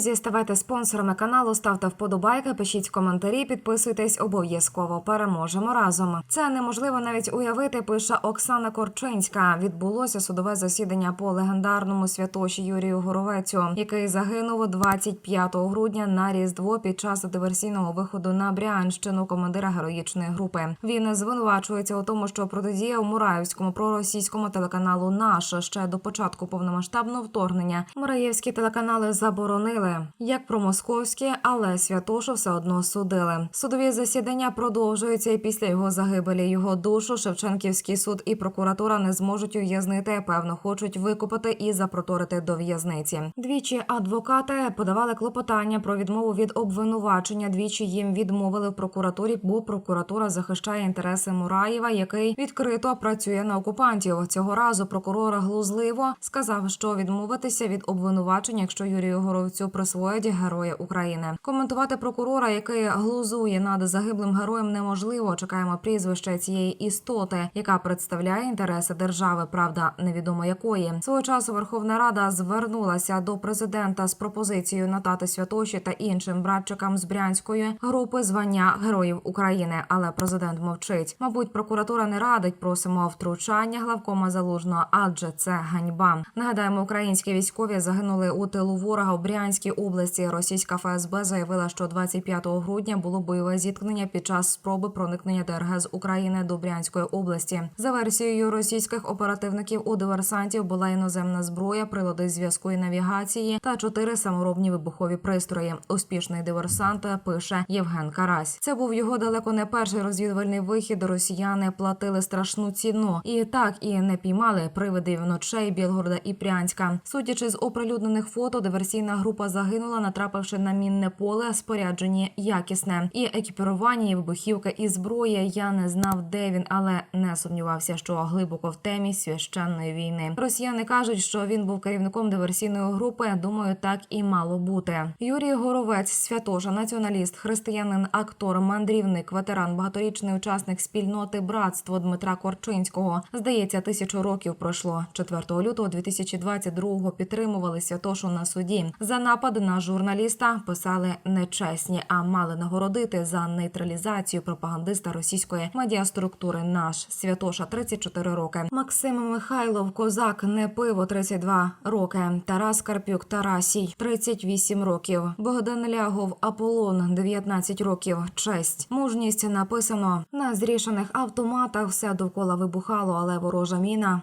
ставайте спонсорами каналу, ставте вподобайки, пишіть коментарі, підписуйтесь обов'язково. Переможемо разом. Це неможливо навіть уявити. Пише Оксана Корчинська. Відбулося судове засідання по легендарному святоші Юрію Горовецю, який загинув 25 грудня на різдво під час диверсійного виходу на Брянщину командира героїчної групи. Він звинувачується у тому, що протидіяв Мураївському проросійському телеканалу «Наш» ще до початку повномасштабного вторгнення. Мураєвські телеканали заборонили як про московські, але святошу все одно судили. Судові засідання продовжуються і після його загибелі. Його душу Шевченківський суд і прокуратура не зможуть ув'язнити. Певно, хочуть викупити і запроторити до в'язниці. Двічі адвокати подавали клопотання про відмову від обвинувачення. Двічі їм відмовили в прокуратурі, бо прокуратура захищає інтереси Мураєва, який відкрито працює на окупантів. Цього разу прокурор глузливо сказав, що відмовитися від обвинувачення, якщо Юрію Горовцю присвоять героя України. Коментувати прокурора, який глузує над загиблим героєм, неможливо. Чекаємо прізвище цієї істоти, яка представляє інтереси держави. Правда, невідомо якої свого часу Верховна Рада звернулася до президента з пропозицією надати святоші та іншим братчикам з брянської групи звання Героїв України. Але президент мовчить. Мабуть, прокуратура не радить. Просимо втручання главкома залужного, адже це ганьба. Нагадаємо, українські військові загинули у тилу ворога у Брянській області. Російська ФСБ заявила, що 25 грудня було бойове зіткнення під час спроби проникнення ДРГ з України до Брянської області. За версією російських оперативників у диверсантів була іноземна зброя, прилади зв'язку і навігації та чотири саморобні вибухові пристрої. Успішний диверсант пише Євген Карась. Це був його далеко не перший розвідувальний вихід. Росіяни платили страшну ціну і так і не піймали привидів ночей Білгорода і Прянська. Судячи з оприлюднених фото, диверсійна група загинула, натрапивши на мінне поле, споряджені якісне і екіпірування, і вибухівка, і зброя. Я не знав, де він, але не сумнівався, що глибоко в темі священної війни. Росіяни кажуть, що він був керівником диверсійної групи. Думаю, так і мало бути. Юрій Горовець, святоша, націоналіст, християнин, актор, мандрівник, ветеран, багаторічний учасник спільноти братство Дмитра Корчинського. Здається, тисячу років пройшло. 4 лютого 2022-го підтримували святошу на суді. За напад на журналіста писали нечесні, а мали нагородити за нейтралізацію пропагандиста російської медіаструктури. Наш святоша 34 роки. Максим Михайлов, козак, не пиво 32 роки. Тарас Карпюк, Тарасій 38 років. Богдан Лягов, Аполлон 19 років. Честь, мужність написано на зрішених автоматах. Все довкола вибухало, але ворожа міна.